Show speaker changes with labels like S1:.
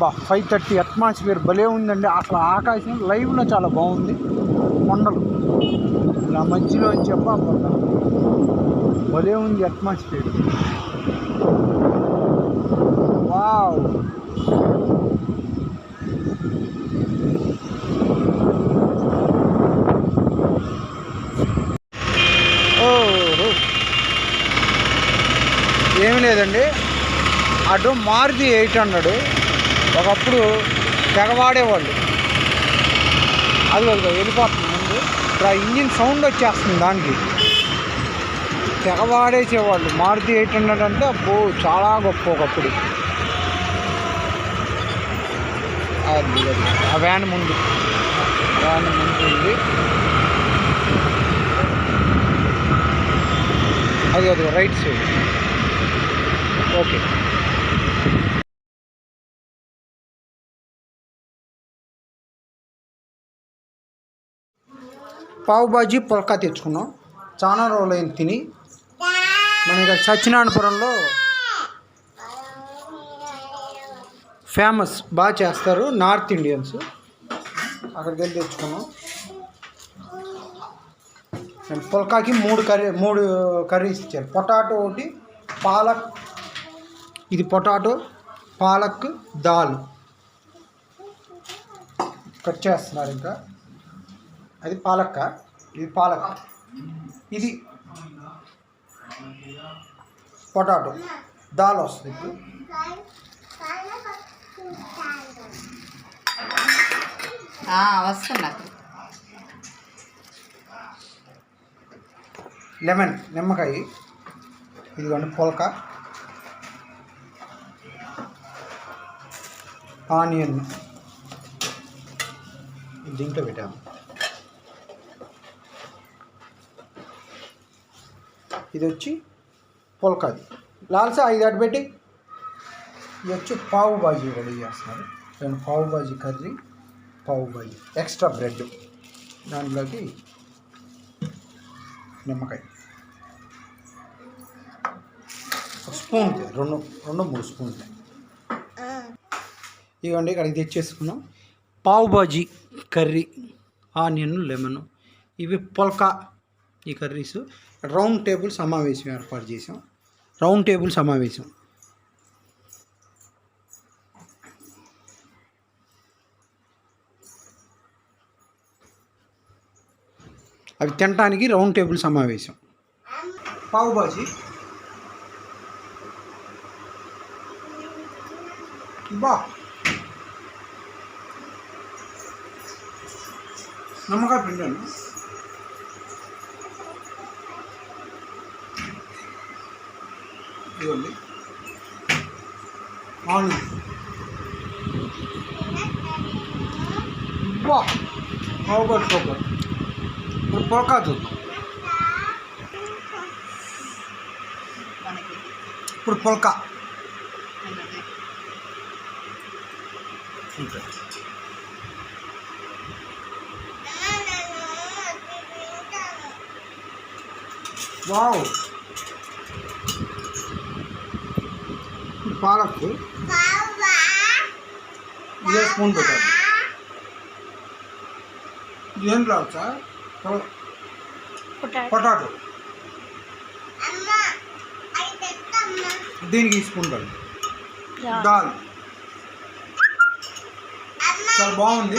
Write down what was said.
S1: బా five thirty atmosphere భలే ఉందండి. అసలు ఆకాశం లైవ్లో చాలా బాగుంది. కొండలు. ఇలా మధ్యలో చెప్ప భలే ఉంది అట్మాస్ఫియర్ వావ్ ఏమి లేదండి. అటు మారుతి ఎయిట్ హండ్రెడ్. ఒకప్పుడు తెగవాడేవాళ్ళు. అది అది వెళ్ళిపోతుంది ముందు. ఇప్పుడు ఆ ఇంజిన్ సౌండ్ వచ్చేస్తుంది దానికి. తెగవాడేసేవాళ్ళు. మారుతి ఎయిట్ హండ్రెడ్ అంటే అబ్బో చాలా గొప్ప ఒకప్పుడు. అది. ఆ వ్యాన్ ముందు. వ్యాన్ ముందు ఉంది. అది అది రైట్ సైడ్. ఓకే. పావు బాజీ పుల్కా తెచ్చుకున్నాం. చాలా రోజులైంది తిని. మన ఇక్కడ సత్యనారాయణపురంలో ఫేమస్ బాగా చేస్తారు నార్త్ ఇండియన్స్. అక్కడికి వెళ్ళి తెచ్చుకున్నాం. అండ్ పుల్కాకి మూడు కర్రీ మూడు కర్రీస్ ఇచ్చారు. పొటాటో ఒకటి పాలక్ ఇది పొటాటో పాలక్ దాల్. కట్ చేస్తున్నారు ఇంకా. అది పాలక్క. ఇది పాలక్. ఇది పొటాటో. దాల్ వస్తుంది ఇప్పుడు. లెమన్ నిమ్మకాయ. ఇదిగోండి పులక. ఆనియన్. దీంట్లో పెట్టాము. ఇది వచ్చి పుల్కాది లాల్సా ఐదు అటు పెట్టి. ఇది వచ్చి పావు బాజీ రెడీ చేస్తున్నారు. రెండు పావు బాజీ కర్రీ పావు బాజీ ఎక్స్ట్రా బ్రెడ్. దాంట్లోకి నిమ్మకాయ. స్పూన్ రెండు రెండు మూడు స్పూన్లు ఇవ్వండి ఇక్కడికి తెచ్చేసుకున్నాం. పావు బాజీ కర్రీ ఆనియన్ లెమన్. ఇవి పుల్కా ఈ కర్రీస్. రౌండ్ టేబుల్ సమావేశం ఏర్పాటు చేసాం రౌండ్ టేబుల్ సమావేశం. అవి తినటానికి రౌండ్ టేబుల్ సమావేశం. పావు బాజీ. బా. నమ్మకాయ పిండాను. ఇవ్వండి ఆనియన్ బా బాజీ సూపర్ ఇప్పుడు పొలకా చూద్దాం ఇప్పుడు పొలకా. వావ్. పాలక్ ఇదే స్పూన్ పెట్టాలి. ఇదేం రావు సార్ పొటాటో. దీనికి పెట్టండి. దాల్. చాలా బాగుంది.